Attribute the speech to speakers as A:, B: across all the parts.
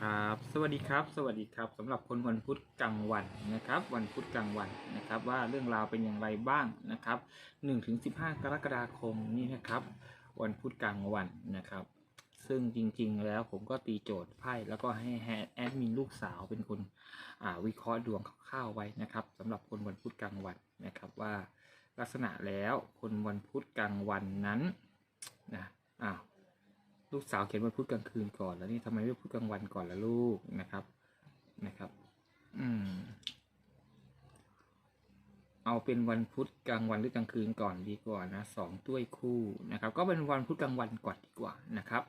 A: ครับ สวัสดีครับ สวัสดีครับสำหรับคนวันพุธกลางวันนะครับ วันพุธกลางวันนะครับ ว่าเรื่องราวเป็นอย่างไรบ้างนะครับ1ถึง15กรกฎาคมนี้นะครับ วันพุธกลางวันนะครับ ซึ่งจริงๆแล้วผมก็ตีโจทย์ไพ่แล้วก็ให้แอดมินลูกสาวเป็นคนวิเคราะห์ดวงคร่าวๆไว้นะครับสำหรับคนวันพุธกลางวันนะครับว่าลักษณะแล้วคนวันพุธกลางวันนั้นนะอ้าว ลูกสาวเขียนวันพุธกลางคืนก่อน แล้วนี่ทำไมไม่พูดกลางวันก่อนล่ะลูกนะครับนะครับ อืม เอาเป็นวันพุธกลางวันหรือกลางคืนก่อนดีกว่านะสองถ้วยคู่นะครับ ก็เป็นวันพุธกลางวันก่อนดีกว่านะครับ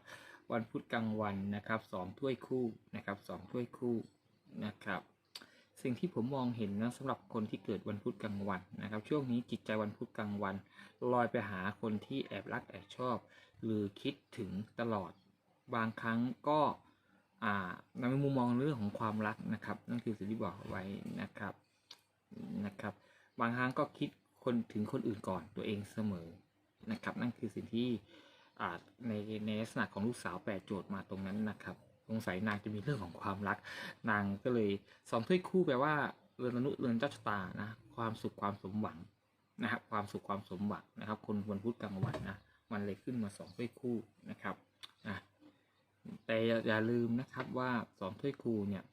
A: วันพุธกลางวันนะครับสองถ้วยคู่นะครับสองถ้วยคู่นะครับสิ่งที่ผมมองเห็นนะสำหรับคนที่เกิดวันพุธกลางวันนะครับ ช่วงนี้จิตใจวันพุธกลางวัน ลอยไปหาคนที่แอบรักแอบชอบ หรือคิดถึงตลอดบางครั้งก็อ่านมุมมองเรื่องของความรักนะครับ นั่นคือสิ่งที่บอกไว้นะครับนะครับ บางครั้งก็คิดคนถึงคนอื่นก่อนตัวเองเสมอนะครับ นั่นคือสิ่งที่อ่าในในลักษณะของลูกสาวแปดโจทย์มาตรงนั้นนะครับสงสัยนางจะมีเรื่องของความรัก นางก็เลยสองถ้วยคู่แปลว่าเรือนนุเรือนเจ้าชะตานะความสุขความสมหวังนะครับ ความสุขความสมหวังนะครับ คนวันพุธกลางวันนะ มันเลยขึ้นมาสองถ้วยคู่นะครับนะแต่อย่าลืมนะครับว่าสองถ้วยคู่เนี่ย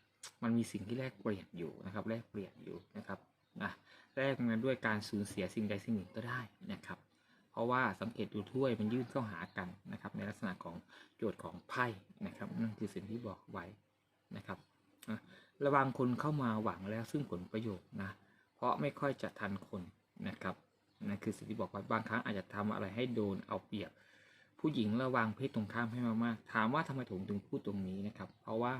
A: มันมีสิ่งที่แลกเปลี่ยนอยู่นะครับแลกเปลี่ยนอยู่นะครับนะแลกมาด้วยการสูญเสียสิ่งใดสิ่งหนึ่งก็ได้นะครับ เพราะว่าสังเกตดูถ้วยมันยื่นเข้าหากันนะครับ ในลักษณะของโจทย์ของไพ่นะครับนั่นคือสิ่งที่บอกไว้นะครับอะระวังคนเข้ามาหวังแล้วซึ่งผลประโยชน์นะเพราะไม่ค่อยจะทันคนนะครับ นั่นคือสิ่งที่บอกไว้บางครั้งอาจจะทำอะไรให้โดนเอาเปรียบ ผู้หญิงระวังเพศตรงข้ามให้มากๆถามว่าทำไมผมถึงพูดตรงนี้นะครับ เพราะว่า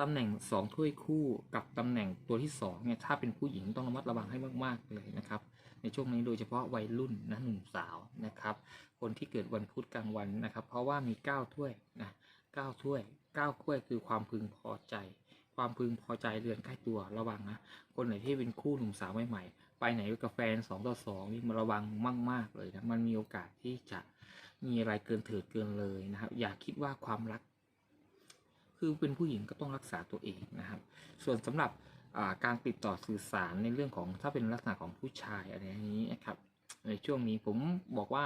A: ตำแหน่งสองถ้วยคู่กับตำแหน่งตัวที่สองเนี่ยถ้าเป็นผู้หญิงต้องระมัดระวังให้มาก ๆเลยนะครับ ในช่วงนี้โดยเฉพาะวัยรุ่นนะหนุ่มสาวนะครับ คนที่เกิดวันพุธกลางวันนะครับ เพราะว่ามีเก้าถ้วยนะเก้าถ้วยเก้าถ้วยคือความพึงพอใจ ความพึงพอใจเรือนใกล้ตัวระวังนะคนไหนที่เป็นคู่หนุ่มสาวใหม่ๆ ไปไหนกับแฟนสองต่อสองนี่มาระวังมาก ๆ เลยนะมันมีโอกาสที่จะมีอะไรเกินเถิดเกินเลยนะครับ อย่าคิดว่าความรัก คือเป็นผู้หญิงก็ต้องรักษาตัวเองนะครับ ส่วนสำหรับการติดต่อสื่อสารในเรื่องของถ้าเป็นลักษณะของผู้ชายอะไรนี้นะครับ ในช่วงนี้ผมบอกว่า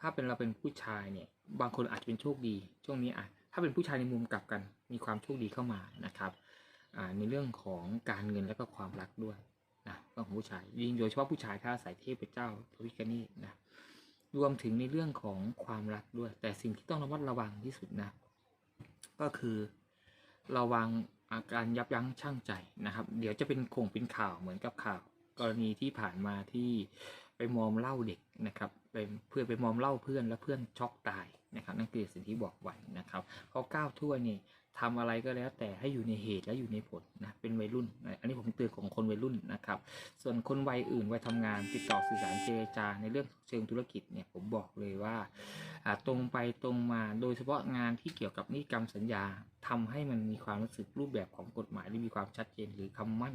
A: ถ้าเป็นเราเป็นผู้ชายเนี่ย บางคนอาจจะเป็นโชคดี ช่วงนี้อะถ้าเป็นผู้ชายในมุมกลับกัน มีความโชคดีเข้ามานะครับในเรื่องของการเงินและก็ความรักด้วย นะเรื่องของผู้ชายยิ่งโดยเฉพาะผู้ชายถ้าใส่เทพเจ้าพระวิกเนตนะรวมถึงในเรื่องของความรักด้วย แต่สิ่งที่ต้องระมัดระวังที่สุดนะ ก็คือระวังอาการยับยั้งชั่งใจนะครับ เดี๋ยวจะเป็นคงเป็นข่าวเหมือนกับข่าว กรณีที่ผ่านมาที่ไปมอมเหล้าเด็กนะครับไปเพื่อไปมอมเหล้าเพื่อนแล้วเพื่อนช็อกตายนะครับ นั่นคือสิ่งที่บอกไว้นะครับเพราะก้าวถ้วนี่ ทำอะไรก็แล้ว แต่ให้อยู่ในเหตุและอยู่ในผลนะเป็นวัยรุ่นนะอันนี้ผมเตือนของคนวัยรุ่นนะครับ ส่วนคนวัยอื่นวัยทำงาน ติดต่อสื่อสารเจรจาในเรื่องเชิงธุรกิจเนี่ยผมบอกเลยว่าตรงไปตรงมาโดยเฉพาะงานที่เกี่ยวกับนิกรรมสัญญาทำให้มันมีความรู้สึกรูปแบบของกฎหมายที่มีความชัดเจนหรือคำมั่น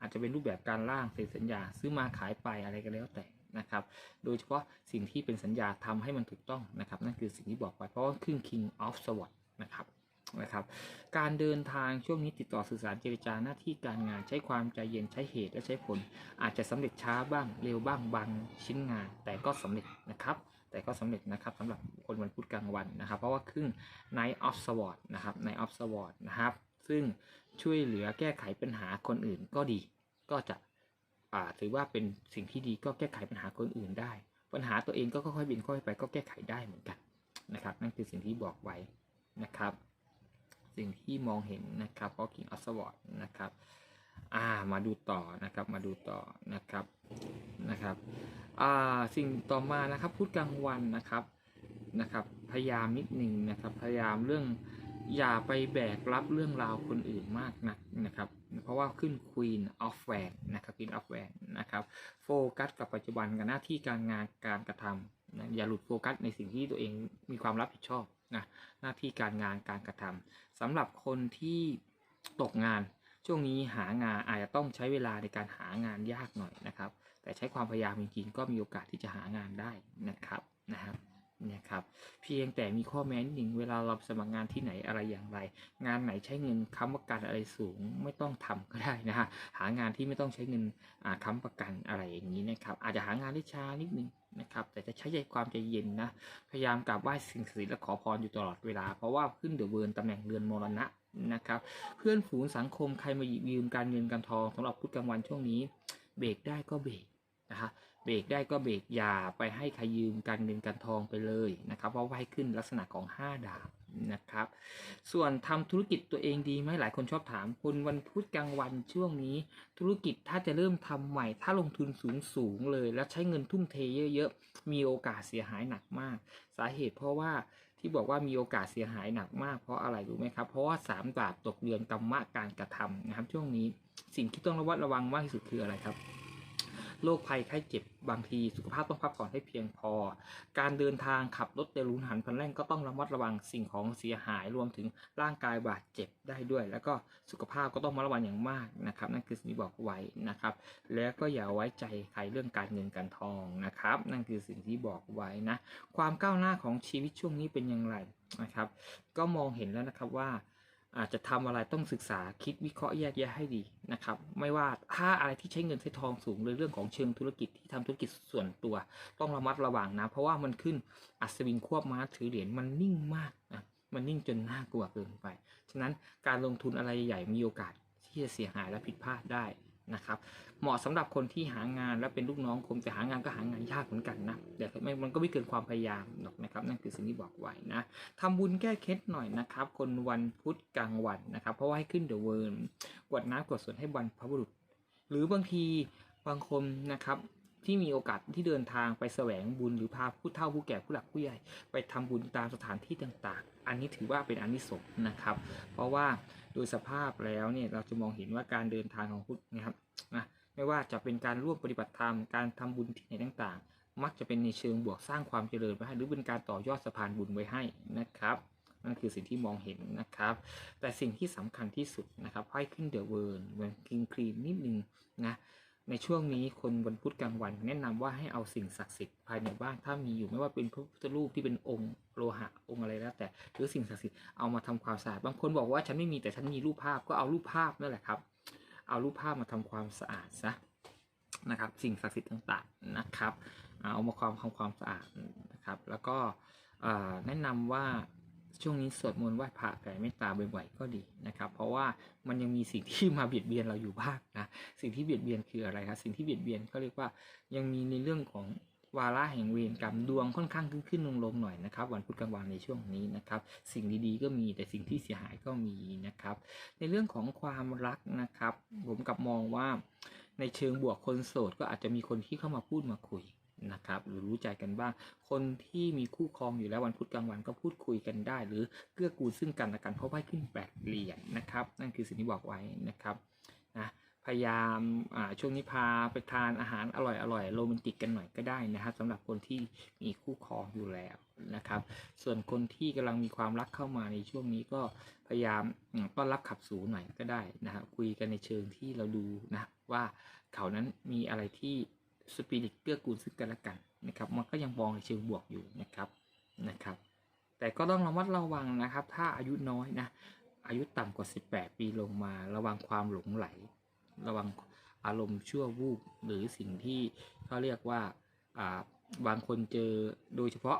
A: อาจจะเป็นรูปแบบการร่างเซ็นสัญญา ซื้อมาขายไปอะไรก็แล้วแต่นะครับ โดยเฉพาะสิ่งที่เป็นสัญญาทำให้มันถูกต้องนะครับ นั่นคือสิ่งที่บอกไปเพราะว่าขึ้น King of Swords นะครับ นะครับ การเดินทางช่วงนี้ติดต่อสื่อสารเจรจาหน้าที่การงานใช้ความใจเย็นใช้เหตุและใช้ผล อาจจะสำเร็จช้าบ้างเร็วบ้างบางชิ้นงาน แต่ก็สำเร็จนะครับแต่ก็สำเร็จนะครับสำหรับคนวันพุธกลางวันนะครับ เพราะว่าครึ่ง Night of Sword นะครับ Night of Sword นะครับ ซึ่งช่วยเหลือแก้ไขปัญหาคนอื่นก็ดี ก็จะถือว่าเป็นสิ่งที่ดีก็แก้ไขปัญหาคนอื่นได้ ปัญหาตัวเองก็ค่อยๆบินค่อยๆไปก็แก้ไขได้เหมือนกันนะครับ นั่นคือสิ่งที่บอกไว้นะครับ สิ่งที่มองเห็นนะครับเพราะ King of Swords นะครับอ่ามาดูต่อนะครับมาดูต่อนะครับนะครับอ่าสิ่งต่อมานะครับพูดกลางวันนะครับนะครับพยายามนิดหนึ่งนะครับพยายามเรื่องอย่าไปแบกรับเรื่องราวคนอื่นมากนักนะครับ เพราะว่าขึ้น Queen of w a n นะครับ Queen of w a n นะครับโฟกัสกับปัจจุบันกับหน้าที่การงานการกระทำนะอย่าหลุดโฟกัสในสิ่งที่ตัวเองมีความรับผิดชอบ นะหน้าที่การงานการกระทำสำหรับคนที่ตกงานช่วงนี้หางานอาจจะต้องใช้เวลาในการหางานยากหน่อยนะครับ แต่ใช้ความพยายามจริงๆก็มีโอกาสที่จะหางานได้นะครับนะครับ นะครับเพียงแต่มีข้อแม้นิดหนึ่งเวลาเราสมัครงานที่ไหนอะไรอย่างไร งานไหนใช้เงินค้ำประกันอะไรสูงไม่ต้องทำก็ได้นะฮะหางานที่ไม่ต้องใช้เงินค้ำประกันอะไรอย่างนี้นะครับอาจจะหางานได้ช้านิดนึงนะครับแต่จะใช้ใจความใจเย็นนะพยายามกราบไหว้สิ่งศักดิ์สิทธิ์และขอพรอยู่ตลอดเวลาเพราะว่าขึ้นเดือเวิร์นตำแหน่งเรือนมรณะนะครับเพื่อนฝูงสังคมใครมาหยิบยืมการเงินการทองสำหรับพุธกลางวันช่วงนี้ เบรกได้ก็เบรกนะฮะ เบรกได้ก็เบรกอย่าไปให้ใครยืมการเงินการทองไปเลยนะครับ เพราะว่าให้ขึ้นลักษณะของ 5 ดาบนะครับ ส่วนทำธุรกิจตัวเองดีไหมหลายคนชอบถามคุณวันพุธกลางวันช่วงนี้ ธุรกิจถ้าจะเริ่มทำใหม่ ถ้าลงทุนสูงสูงเลย แล้วใช้เงินทุ่มเทเยอะๆ มีโอกาสเสียหายหนักมาก สาเหตุเพราะว่าที่บอกว่ามีโอกาสเสียหายหนักมากเพราะอะไรรู้ไหมครับ เพราะว่าสามดาบตกเดือนกรรมะการกระทำนะครับ ช่วงนี้สิ่งที่ต้องระวัดระวังมากที่สุดคืออะไรครับ โรคภัยไข้เจ็บบางทีสุขภาพต้องพักผ่อนให้เพียงพอ การเดินทางขับรถเร็วรุนหันพลันแล่นก็ต้องระมัดระวังสิ่งของเสียหายรวมถึงร่างกายบาดเจ็บได้ด้วย แล้วก็สุขภาพก็ต้องมาระวังอย่างมากนะครับ นั่นคือสิ่งที่บอกไว้นะครับ แล้วก็อย่าไว้ใจใครเรื่องการเงินการทองนะครับ นั่นคือสิ่งที่บอกไว้นะ ความก้าวหน้าของชีวิตช่วงนี้เป็นอย่างไรนะครับ ก็มองเห็นแล้วนะครับว่า อาจจะทำอะไรต้องศึกษาคิดวิเคราะห์แยกแยะให้ดีนะครับ ไม่ว่าถ้าอะไรที่ใช้เงินใช้ทองสูงเลยเรื่องของเชิงธุรกิจที่ทำธุรกิจส่วนตัว ต้องระมัดระวังนะ เพราะว่ามันขึ้นอัศวินควบม้าถือเหรียญมันนิ่งมากนะมันนิ่งจนน่ากลัวเกินไป ฉะนั้นการลงทุนอะไรใหญ่มีโอกาสที่จะเสียหายและผิดพลาดได้ นะครับ เหมาะสำหรับคนที่หางานและเป็นลูกน้องคมแต่หางานก็หางานยากเหมือนกันนะแต่ไม่มันก็ไม่เกินความพยายามหรอกนะครับ นั่นคือสิ่งที่บอกไว้นะทำบุญแก้เคล็ดหน่อยนะครับ คนวันพุธกลางวันนะครับ เพราะว่าให้ขึ้นเดอะเวิร์นกวดน้ำกวดส่วนให้บรรพบุรุษ หรือบางทีบางคนนะครับที่มีโอกาสที่เดินทางไปแสวงบุญหรือพาผู้เฒ่าผู้แก่ผู้หลักผู้ใหญ่ ไปทำบุญตามสถานที่ต่างๆ อันนี้ถือว่าเป็นอานิสงส์นะครับ เพราะว่าโดยสภาพแล้วเนี่ยเราจะมองเห็นว่าการเดินทางของพุทธนะครับนะไม่ว่าจะเป็นการร่วมปฏิบัติธรรมการทำบุญที่ไหนต่างๆ มักจะเป็นในเชิงบวกสร้างความเจริญไว้ให้หรือเป็นการต่อยอดสะพานบุญไว้ให้นะครับนั่นคือสิ่งที่มองเห็นนะครับ แต่สิ่งที่สำคัญที่สุดนะครับให้ขึ้นเดอะเวิร์นเวนคิงคลีนนิดนึงนะ ในช่วงนี้คนวันพุธกลางวัน แนะนำว่าให้เอาสิ่งศักดิ์สิทธิ์ภายในบ้านถ้ามีอยู่ไม่ว่าเป็นพระพุทธรูปที่เป็นองค์โลหะองค์อะไรแล้ว แต่หรือสิ่งศักดิ์สิทธิ์เอามาทำความสะอาดบางคนบอกว่าฉันไม่มีแต่ฉันมีรูปภาพก็เอารูปภาพนั่นแหละครับ เอารูปภาพมาทำความสะอาดซะนะครับ สิ่งศักดิ์สิทธิ์ต่างๆนะครับ เอามาความทำความสะอาดนะครับ แล้วก็แนะนำว่า ช่วงนี้สวดมนต์ไหว้พระแผ่เมตตาบ่อยๆก็ดีนะครับ เพราะว่ามันยังมีสิ่งที่มาเบียดเบียนเราอยู่บ้างนะสิ่งที่เบียดเบียนคืออะไรครับสิ่งที่เบียดเบียนก็เรียกว่ายังมีในเรื่องของวาระแห่งเวรกรรมดวงค่อนข้างขึ้นขึ้นลงลงหน่อยนะครับวันพุธกลางวันในช่วงนี้นะครับ สิ่งดีๆก็มีแต่สิ่งที่เสียหายก็มีนะครับ ในเรื่องของความรักนะครับ ผมกลับมองว่าในเชิงบวกคนโสดก็อาจจะมีคนที่เข้ามาพูดมาคุย นะครับหรือรู้ใจกันบ้าง คนที่มีคู่ครองอยู่แล้ววันพุธกลางวันก็พูดคุยกันได้ หรือเกื้อกูลซึ่งกันและกันเพราะว่ขึ้นแปดเหรียญนะครับ นั่นคือสิ่งที่บอกไว้นะครับนะพยายามช่วงนี้พาไปทานอาหารอร่อยอร่อยโรแมนติกกันหน่อยก็ได้นะครับสำหรับคนที่มีคู่ครองอยู่แล้วนะครับ ส่วนคนที่กำลังมีความรักเข้ามาในช่วงนี้ก็พยายามอืมต้อนรับขับสูหน่อยก็ได้นะครับคุยกันในเชิงที่เราดูนะว่าเขานั้นมีอะไรที่ สปิริตเกื้อกูลซึ่งกันและกันนะครับ มันก็ยังมองในเชิงบวกอยู่นะครับนะครับ แต่ก็ต้องระมัดระวังนะครับ ถ้าอายุน้อยนะอายุต่ำกว่า 18 ปีลงมา ระวังความหลงไหล ระวังอารมณ์ชั่ววูบหรือสิ่งที่เขาเรียกว่าอ่าบางคนเจอโดยเฉพาะ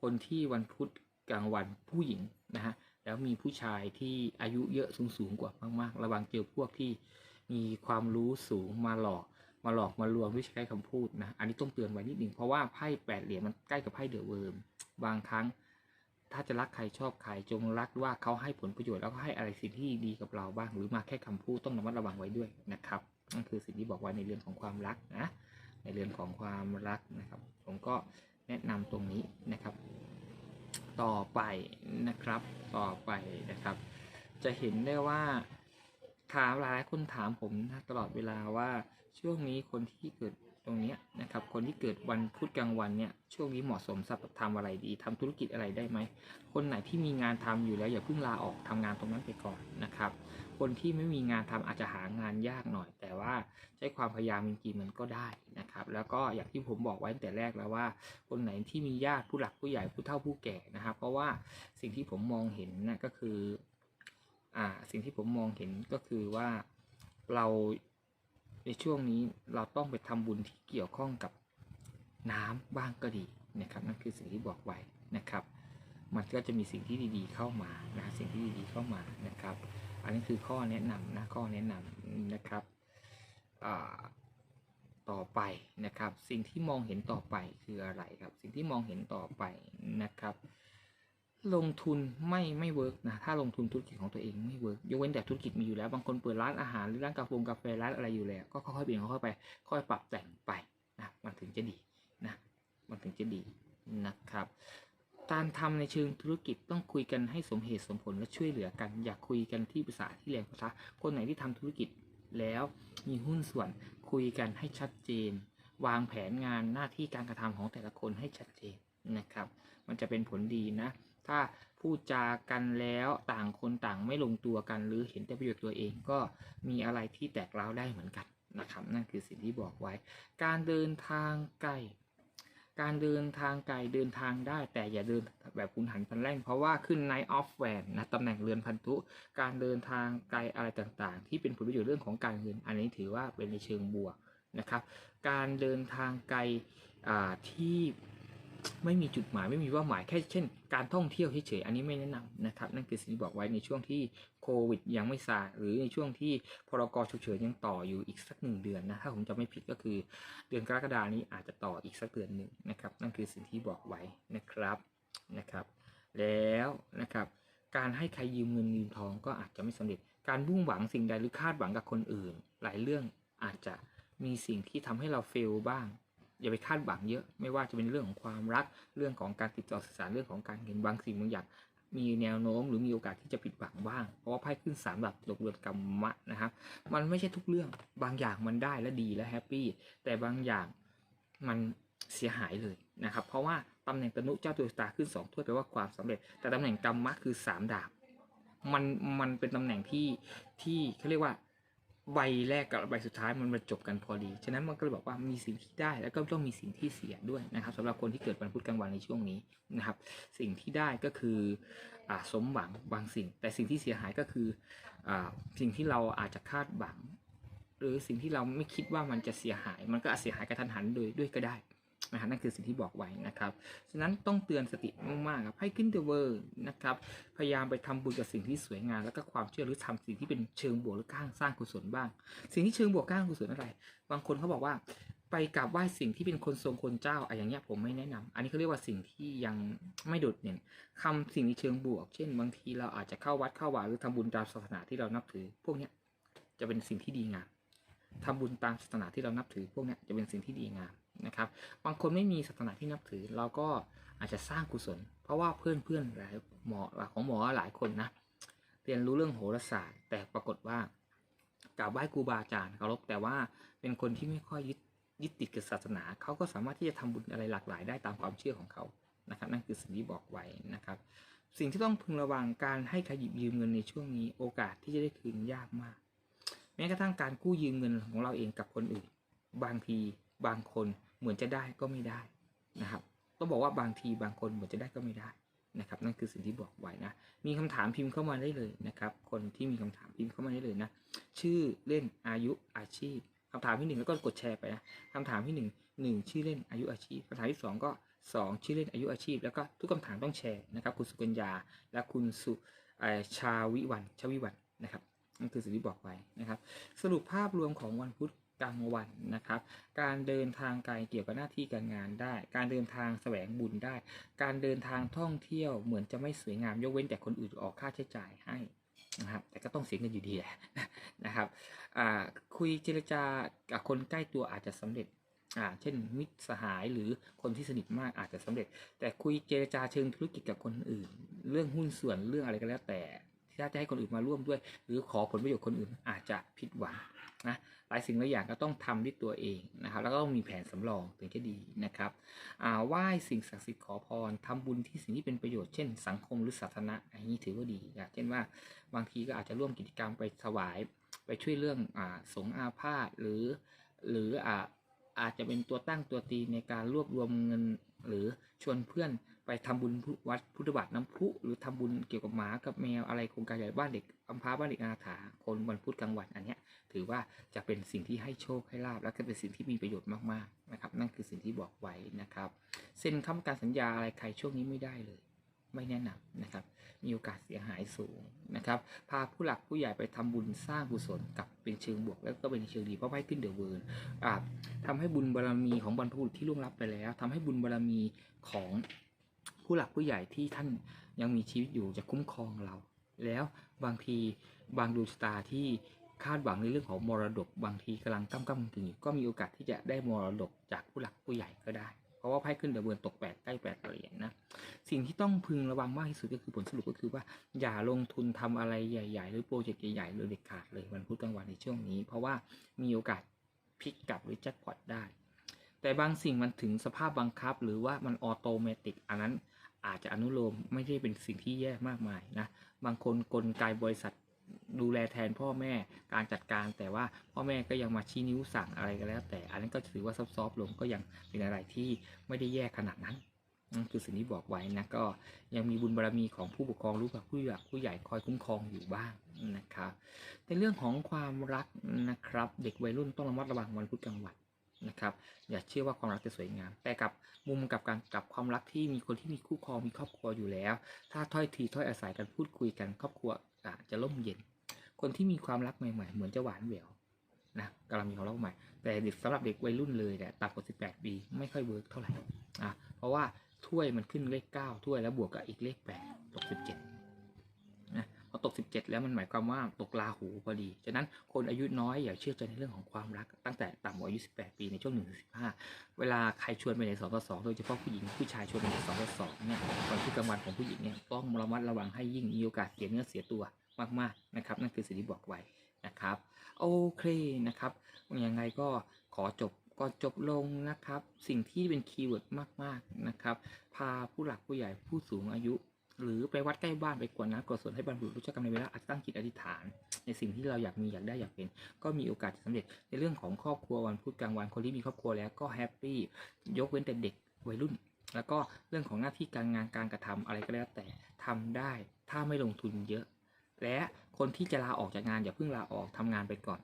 A: คนที่วันพุธกลางวันผู้หญิงนะฮะแล้วมีผู้ชายที่อายุเยอะสูงสูงกว่ามาก ๆ ระวังเจอพวกที่มีความรู้สูงมาหลอก มาหลอกมาลวงด้วยใช้คำพูดนะ อันนี้ต้องเตือนไว้นิดหนึ่งเพราะว่าไพ่แปดเหรียญมันใกล้กับไพ่เดอะเวิร์มบางครั้ง ถ้าจะรักใครชอบใครจงรักว่าเขาให้ผลประโยชน์แล้วก็ให้อะไรสิ่งที่ดีกับเราบ้าง หรือมาแค่คำพูดต้องระมัดระวังไว้ด้วยนะครับนั่นคือสิ่งที่บอกไว้ในเรื่องของความรักนะ ในเรื่องของความรักนะครับ ผมก็แนะนำตรงนี้นะครับ ต่อไปนะครับ ต่อไปนะครับ จะเห็นได้ว่าถามหลายคนถามผมนะตลอดเวลาว่า ช่วงนี้คนที่เกิดตรงนี้นะครับ คนที่เกิดวันพุธกลางวันเนี่ยช่วงนี้เหมาะสมสำหรับทำอะไรดีทำธุรกิจอะไรได้ไหม คนไหนที่มีงานทำอยู่แล้วอย่าเพิ่งลาออกทำงานตรงนั้นไปก่อนนะครับ คนที่ไม่มีงานทำอาจจะหางานยากหน่อย แต่ว่าใช้ความพยายามจริงๆมันก็ได้นะครับ แล้วก็อย่างที่ผมบอกไว้ตั้งแต่แรกแล้วว่า คนไหนที่มีญาติผู้หลักผู้ใหญ่ผู้เฒ่าผู้แก่นะครับ เพราะว่าสิ่งที่ผมมองเห็นนะก็คืออ่าสิ่งที่ผมมองเห็นก็คือว่าเรา ในช่วงนี้เราต้องไปทำบุญที่เกี่ยวข้องกับน้ำบ้างก็ดีนะครับนั่นคือสิ่งที่บอกไว้นะครับ มันก็จะมีสิ่งที่ดีๆเข้ามานะสิ่งที่ดีๆเข้ามานะครับ อันนี้คือข้อแนะนำนะข้อแนะนำนะครับต่อไปนะครับ สิ่งที่มองเห็นต่อไปคืออะไรครับ สิ่งที่มองเห็นต่อไปนะครับ ลงทุนไม่ไม่เวิร์กนะถ้าลงทุนธุรกิจของตัวเองไม่เวิร์กยกเว้นแต่ธุรกิจมีอยู่แล้วบางคนเปิดร้านอาหารหรือร้านกาแฟกาแฟร้านอะไรอยู่แล้ว ก็ค่อยๆเปลี่ยนค่อยๆไป ค่อยปรับแต่งไปนะมันถึงจะดีนะมันถึงจะดีนะครับ การทำในเชิงธุรกิจต้องคุยกันให้สมเหตุสมผลและช่วยเหลือกัน อย่าคุยกันที่ภาษาที่แรงภาษาคนไหนที่ทำธุรกิจแล้วมีหุ้นส่วนคุยกันให้ชัดเจน วางแผนงานหน้าที่การกระทำของแต่ละคนให้ชัดเจนนะครับ มันจะเป็นผลดีนะ ถ้าพูดจากันแล้วต่างคนต่างไม่ลงตัวกันหรือเห็นแต่ประโยชน์ตัวเองก็มีอะไรที่แตกร้าวได้เหมือนกันนะครับนั่นคือสิ่งที่บอกไว้ การเดินทางไกลการเดินทางไกลเดินทางได้ แต่อย่าเดินแบบคุณหันพลันแล่นเพราะว่าขึ้นในออฟแวนนะตำแหน่งเรือนพันธุ การเดินทางไกลอะไรต่างๆ ที่เป็นผลประโยชน์เรื่องของการเงิน อันนี้ถือว่าเป็นในเชิงบวกนะครับ การเดินทางไกลที่ ไม่มีจุดหมายไม่มีเป้าหมายแค่เช่น การท่องเที่ยวเฉยๆอันนี้ไม่แนะนำนะครับ นั่นคือสิ่งที่บอกไว้ในช่วงที่โควิดยังไม่ซาหรือในช่วงที่พรกฉุกเฉินยังต่ออยู่อีกสักหนึ่งเดือนนะถ้าผมจะไม่ผิดก็คือ เดือนกรกฎานี้อาจจะต่ออีกสักเดือนหนึ่งนะครับ นั่นคือสิ่งที่บอกไว้นะครับนะครับ แล้วนะครับ การให้ใครยืมเงินยืมทองก็อาจจะไม่สำเร็จ การมุ่งหวังสิ่งใดหรือคาดหวังกับคนอื่น หลายเรื่องอาจจะมีสิ่งที่ทำให้เราเฟลบ้าง อย่าไปคาดหวังเยอะ ไม่ว่าจะเป็นเรื่องของความรัก เรื่องของการติดต่อสื่อสารเรื่องของการเงินบางสิ่งบางอย่างมีแนวโน้มหรือมีโอกาสที่จะผิดหวังบ้าง เพราะว่าไพ่ขึ้นสามแบบตกเรือนกรรมะนะครับ มันไม่ใช่ทุกเรื่องบางอย่างมันได้และดีและแฮปปี้แต่บางอย่างมันเสียหายเลยนะครับ เพราะว่าตำแหน่งตนุเจ้าตัวสตาร์ขึ้นสองถ้วยแปลว่าความสำเร็จ แต่ตำแหน่งกรรมะคือสามดาบมันมันเป็นตำแหน่งที่ที่เขาเรียกว่า ใบแรกกับใบสุดท้ายมันมาจบกันพอดี ฉะนั้นมันก็เลยบอกว่ามีสิ่งที่ได้แล้วก็ต้องมีสิ่งที่เสียด้วยนะครับสำหรับคนที่เกิดวันพุธกลางวันในช่วงนี้นะครับ สิ่งที่ได้ก็คืออสมหวังบางสิ่ง แต่สิ่งที่เสียหายก็คืออสิ่งที่เราอาจจะคาดหวัง หรือสิ่งที่เราไม่คิดว่ามันจะเสียหาย มันก็อาจเสียหายกระทันหันโดยด้วยก็ได้ นะฮะนั่นคือสิ่งที่บอกไว้นะครับฉะนั้นต้องเตือนสติมากๆครับให้ขึ้นเดเวอร์นะครับพยายามไปทำบุญกับสิ่งที่สวยงามแล้วก็ความเชื่อหรือทำสิ่งที่เป็นเชิงบวกหรือก้างสร้างกุศลบ้าง สิ่งที่เชิงบวกก้างกุศลอะไร บางคนเขาบอกว่าไปกราบไหว้สิ่งที่เป็นคนทรงคนเจ้าอะอย่างเงี้ยผมไม่แนะนำอันนี้เขาเรียกว่าสิ่งที่ยังไม่โดดเด่นคำสิ่งในเชิงบวก เช่น บางทีเราอาจจะเข้าวัดเข้าวาหรือทำบุญตามศาสนาที่เรานับถือ พวกเนี้ยจะเป็นสิ่งที่ดีงามทำบุญตามศาสนาที่เรานับถือ พวกเนี้ยจะเป็นสิ่งที่ดีงาม นะครับ บางคนไม่มีศาสนาที่นับถือ เราก็อาจจะสร้างกุศล เพราะว่าเพื่อนเพื่อนๆหลายหมอของหมอหลายคนนะเรียนรู้เรื่องโหราศาสตร์ แต่ปรากฏว่ากราบไหว้ครูบาอาจารย์เคารพแต่ว่าเป็นคนที่ไม่ค่อยยึดยึดติดกับศาสนา เขาก็สามารถที่จะทำบุญอะไรหลากหลายได้ตามความเชื่อของเขานะครับ นั่นคือสิ่งที่บอกไว้นะครับ สิ่งที่ต้องพึงระวังการให้ใครหยิบยืมเงินในช่วงนี้ โอกาสที่จะได้คืนยากมาก แม้กระทั่งการกู้ยืมเงินของเราเองกับคนอื่น บางที บางคนเหมือนจะได้ก็ไม่ได้นะครับต้องบอกว่าบางทีบางคนเหมือนจะได้ก็ไม่ได้นะครับ นั่นคือสิ่งที่บอกไว้นะ มีคำถามพิมพ์เข้ามาได้เลยนะครับ คนที่มีคำถามพิมพ์เข้ามาได้เลยนะ ชื่อเล่นอายุอาชีพคำถามที่หนึ่งแล้วก็กดแชร์ไปนะคำถามที่หนึ่งหนึ่งชื่อเล่นอายุอาชีพคำถามที่สองก็สองชื่อเล่นอายุอาชีพ แล้วก็ทุกคำถามต้องแชร์นะครับ คุณสุกัญญาและคุณสุชาวิวันชาวิวันนะครับนั่นคือสิ่งที่บอกไว้นะครับ สรุปภาพรวมของวันพุธ กลางวันนะครับ การเดินทางไกลเกี่ยวกับหน้าที่การงานได้ การเดินทางแสวงบุญได้ การเดินทางท่องเที่ยวเหมือนจะไม่สวยงามยกเว้นแต่คนอื่นออกค่าใช้จ่ายให้นะครับแต่ก็ต้องเสียเงินอยู่ดีแหละนะครับคุยเจรจากับคนใกล้ตัวอาจจะสำเร็จอ่าเช่นมิตรสหายหรือคนที่สนิทมากอาจจะสำเร็จ แต่คุยเจรจาเชิงธุรกิจกับคนอื่น เรื่องหุ้นส่วนเรื่องอะไรก็แล้วแต่ถ้าจะให้คนอื่นมาร่วมด้วย หรือขอผลประโยชน์คนอื่นอาจจะผิดหวังนะ หลายสิ่งหลายอย่างก็ต้องทำด้วยตัวเองนะครับแล้วก็ต้องมีแผนสำรองถึงจะดีนะครับอ่าไหว้สิ่งศักดิ์สิทธิ์ขอพรทำบุญที่สิ่งที่เป็นประโยชน์เช่นสังคมหรือศาสนาอันนี้ถือว่าดีนะเช่นว่าบางทีก็อาจจะร่วมกิจกรรมไปถวาย ไปช่วยเรื่องอ่าสงอาพาธหรือหรืออ่าอาจจะเป็นตัวตั้งตัวตีในการรวบรวมเงินหรือชวนเพื่อนไปทำบุญวัดพุทธบาทน้ำพุหรือทำบุญเกี่ยวกับหมากับแมวอะไรโครงการใหญ่บ้านเด็กอัมพาบ้านเด็กอาถาคนวันพุธกลางวันอันเนี้ย ถือว่าจะเป็นสิ่งที่ให้โชคให้ลาบและก็เป็นสิ่งที่มีประโยชน์มากๆนะครับ นั่นคือสิ่งที่บอกไว้นะครับเซ็นค้ำการสัญญาอะไรใครช่วงนี้ไม่ได้เลย ไม่แนะนำนะครับ มีโอกาสเสียหายสูงนะครับ พาผู้หลักผู้ใหญ่ไปทำบุญสร้างกุศลกับเป็นเชิงบวก แล้วก็เป็นเชิงดีเพราะให้ขึ้นเดือะเวิร์นอ่าทำให้บุญบารรมีของบรรพบุรุษที่ล่วงลับไปแล้วทำให้บุญบารรมีของผู้หลักผู้ใหญ่ที่ท่านยังมีชีวิตอยู่จะคุ้มครองเรา แล้วบางทีบางดวงชะตาที่ คาดหวังในเรื่องของมรดกบางทีกำลังก้ำก้ำกึ่งอยู่ก็มีโอกาสที่จะได้มรดกจากผู้หลักผู้ใหญ่ก็ได้ เพราะว่าไพ่ขึ้นเดอะเวิร์นตกแปดใกล้แปดเหรียญนะสิ่งที่ต้องพึงระวังมากที่สุดก็คือผลสรุปก็คือว่าอย่าลงทุนทำอะไรใหญ่ ๆ หรือโปรเจกต์ใหญ่ๆเลยเด็ดขาดเลยวันพุธกลางวันในช่วงนี้ เพราะว่ามีโอกาสพลิกกลับหรือแจ็คพอตได้ แต่บางสิ่งมันถึงสภาพบังคับ หรือว่ามันออโตเมติกอันนั้นอาจจะอนุโลมไม่ได้เป็นสิ่งที่แย่มากมายนะ บางคนกลไกบริษัท ดูแลแทนพ่อแม่การจัดการ แต่ว่าพ่อแม่ก็ยังมาชี้นิ้วสั่งอะไรก็แล้ว แต่อันนั้นก็ถือว่าซอฟๆลงก็ยังเป็นอะไรที่ไม่ได้แย่ขนาดนั้นนั่นคือสิ่งที่บอกไว้นะก็ยังมีบุญบารรมีของผู้ปกครองรู้กับผู้ใหญ่ผู้ใหญ่คอยคุ้มครองอยู่บ้างนะครับในเรื่องของความรักนะครับ เด็กวัยรุ่นต้องระมัดระวังวันพุธกลางวันนะครับ อย่าเชื่อว่าความรักจะสวยงาม แต่กับมุมกับการกับความรักที่มีคนที่มีคู่ครองมีครอบครัวอยู่แล้ว ถ้าถ้อยทีถ้อยอาศัยกันพูดคุยกันครอบครัว อาจะร่มเย็น คนที่มีความรักใหม่ๆ เหมือนจะหวานแหววนะกำลังมีความรักใหม่ แต่เด็กสำหรับเด็กวัยรุ่นเลยเนี่ยต่ำกว่า18ปีไม่ค่อยเวิร์กเท่าไหร่อะเพราะว่าถ้วยมันขึ้นเลข9ถ้วยแล้วบวกกับอีกเลข8ตก17นะพอ ตก 17 แล้วมันหมายความว่าตกลาหูพอดี ฉะนั้นคนอายุน้อยอย่าเชื่อใจในเรื่องของความรัก ตั้งแต่ต่ำกว่าอายุ 18 ปีในช่วง1ถึง15 เวลาใครชวนไปในสองต่อสองโดยเฉพาะผู้หญิงผู้ชายชวนไปในสองต่อสองเนี่ยวันที่กลางวันของผู้หญิงเนี่ยต้องระมัดระวังให้ยิ่งมีโอกาสเสียเนื้อเสียตัวมากๆนะครับนั่นคือสิ่งที่บอกไว้นะครับโอเคนะครับยังไงก็ขอจบก็จบลงนะครับ สิ่งที่เป็นคีย์เวิร์ดมาก ๆ นะครับ พาผู้หลักผู้ใหญ่ผู้สูงอายุ หรือไปวัดใกล้บ้านไปกวดน้ำกรดส่วนให้บรรพบุรุษรู้จักกันในเวลาอาจตั้งจิตอธิษฐาน ในสิ่งที่เราอยากมีอยากได้อยากเป็น ก็มีโอกาสจะสำเร็จในเรื่องของครอบครัววันพุธกลางวันคนที่มีครอบครัวแล้วก็แฮปปี้ยกเว้นแต่เด็กวัยรุ่น แล้วก็เรื่องของหน้าที่การงานการกระทำอะไรก็แล้วแต่ทำได้ถ้าไม่ลงทุนเยอะ และคนที่จะลาออกจากงานอย่าเพิ่งลาออกทำงานไปก่อน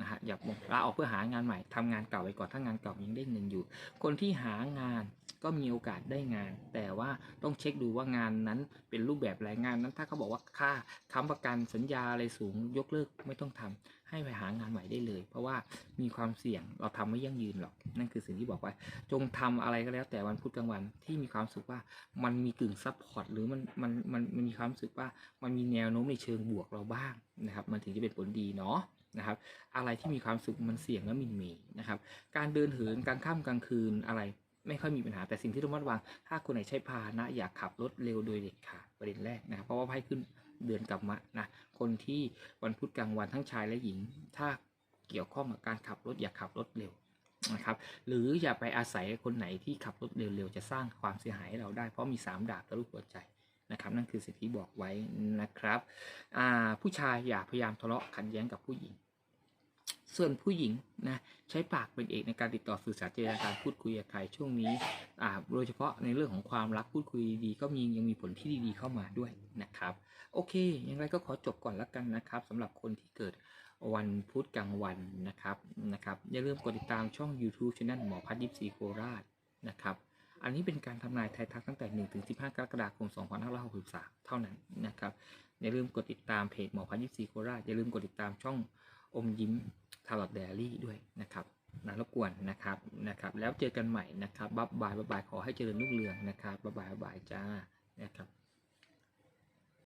A: นะฮะอย่าลาออกเพื่อหางานใหม่ทำงานเก่าไปก่อนถ้างานเก่ายังได้เงินอยู่ คนที่หางานก็มีโอกาสได้งาน แต่ว่าต้องเช็คดูว่างานนั้นเป็นรูปแบบรายงานนั้น ถ้าเขาบอกว่าค่าค้ำประกันสัญญาอะไรสูงยกเลิกไม่ต้องทำ ให้ไปหางานใหม่ได้เลย เพราะว่ามีความเสี่ยงเราทำไม่ยั่งยืนหรอก นั่นคือสิ่งที่บอกไว้ จงทำอะไรก็แล้วแต่วันพุธกลางวันที่มีความสึกว่ามันมีกึ่งซัพพอร์ตหรือมันมันมันมันมีความสึกว่ามันมีแนวโน้มในเชิงบวกเราบ้างนะครับ มันถึงจะเป็นผลดีเนาะนะครับอะไรที่มีความสุขมันเสี่ยงและมินมย์นะครับการเดินเหินกลางค่ำกลางคืนอะไรไม่ค่อยมีปัญหาแต่สิ่งที่ต้องระมัดระวัง ถ้าคนไหนใช้พาหนะ อย่าขับรถเร็วโดยเด็ดขาดประเด็นแรกนะครับเพราะว่าไพ่ขึ้น เดือนกลับมานะคนที่วันพุธกลางวันทั้งชายและหญิง ถ้าเกี่ยวข้องกับการขับรถอย่าขับรถเร็วนะครับหรืออย่าไปอาศัยคนไหนที่ขับรถเร็วๆจะสร้างความเสียหายให้เราได้ เพราะมีสามดาบและรูกหัวใจนะครับนั่นคือสิ่งที่บอกไว้นะครับผู้ชายอย่าพยายามทะเลาะขัดแย้งกับผู้หญิง ส่วนผู้หญิงนะใช้ปากเป็นเอกในการติดต่อสื่อสารเจรจาการพูดคุยกับใครช่วงนี้อ่าโดยเฉพาะในเรื่องของความรักพูดคุยดีก็มียังมีผลที่ดีๆเข้ามาด้วยนะครับ โอเค อย่างไรก็ขอจบก่อนล้วกันนะครับสำหรับคนที่เกิดวันพุธกลางวันนะครับนะครับอย่าลืมกดติดตามช่อง YouTube Channel หมอพัฒยิปซีโคราชนะครับอันนี้เป็นการทำนายไทยทักตั้งแต่ 1 ถึง 15 กรกฎาคม 2563 เท่านั้นนะครับ อย่าลืมกดติดตามเพจหมอพันยิปซีโคราชอย่าลืมกดติดตามช่องอมยิ้ม ทารอดเดลี่ด้วยนะครับนะรบกวนนะครับนะครับ แล้วเจอกันใหม่นะครับบ๊ายบายบ๊ายบายขอให้เจริญรุ่งเรืองนะครับบ๊ายบายบ๊ายบายจ้านะครับ